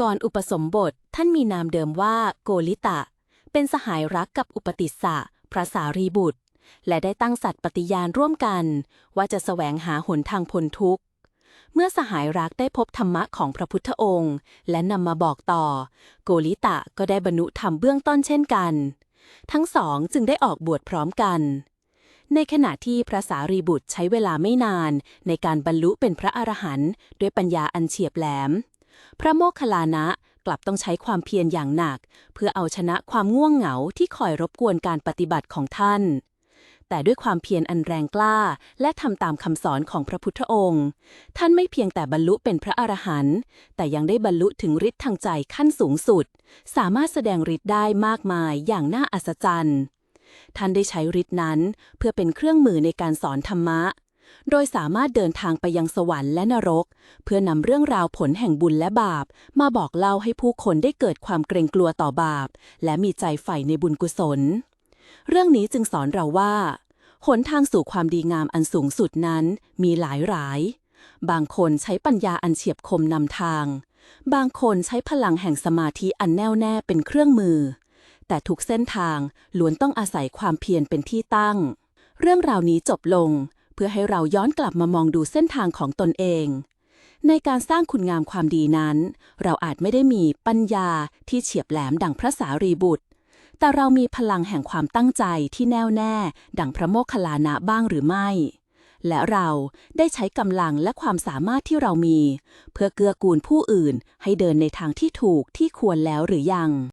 ก่อนอุปสมบทท่านมีนามเดิมว่าโกลิตะ เป็นสหายรักกับอุปติสสะพระสารีบุตร และได้ตั้งสัตย์ปฏิญาณร่วมกัน ว่าจะแสวงหาหนทางพ้นทุกข์ เมื่อสหายรักได้พบธรรมะของพระพุทธองค์ และนำมาบอกต่อ โกลิตะก็ได้บรรลุธรรมเบื้องต้นเช่นกัน ทั้งสองจึงได้ออกบวชพร้อมกันในขณะที่พระสารีบุตรใช้เวลาไม่นานในการบรรลุเป็นพระอรหันต์ด้วยปัญญาอันเฉียบแหลม พระโมคคัลลานะกลับต้องใช้ความเพียรอย่างหนัก เพื่อเอาชนะความง่วงเหงาที่คอยรบกวนการปฏิบัติของท่าน แต่ด้วยความเพียรอันแรงกล้า และทำตามคำสอนของพระพุทธองค์ ท่านไม่เพียงแต่บรรลุเป็นพระอรหันต์แต่ยังได้บรรลุถึงฤทธิ์ทางใจขั้นสูงสุด สามารถแสดงฤทธิ์ได้มากมายอย่างน่าอัศจรรย์ท่านได้ใช้ฤทธิ์นั้นเพื่อเป็นเครื่องมือในการสอนธรรมะ โดยสามารถเดินทางไปยังสวรรค์และนรก เพื่อนำเรื่องราวผลแห่งบุญและบาป มาบอกเล่าให้ผู้คนได้เกิดความเกรงกลัวต่อบาป และมีใจใฝ่ในบุญกุศล เรื่องนี้จึงสอนเราว่า หนทางสู่ความดีงามอันสูงสุดนั้นมีหลายหลาย บางคนใช้ปัญญาอันเฉียบคมนำทาง บางคนใช้พลังแห่งสมาธิอันแน่วแน่เป็นเครื่องมือ แต่ทุกเส้นทางล้วนต้องอาศัยความเพียรเป็นที่ตั้ง เรื่องราวนี้จบลง เพื่อให้เราย้อนกลับมามองดูเส้นทางของตนเอง ในการสร้างคุณงามความดีนั้น เราอาจไม่ได้มีปัญญาที่เฉียบแหลมดังพระสารีบุตร แต่เรามีพลังแห่งความตั้งใจที่แน่วแน่ ดังพระโมคคัลลานะบ้างหรือไม่ และเราได้ใช้กำลังและความสามารถที่เรามี เพื่อเกื้อกูลผู้อื่นให้เดินในทางที่ถูกที่ควรแล้วหรือยัง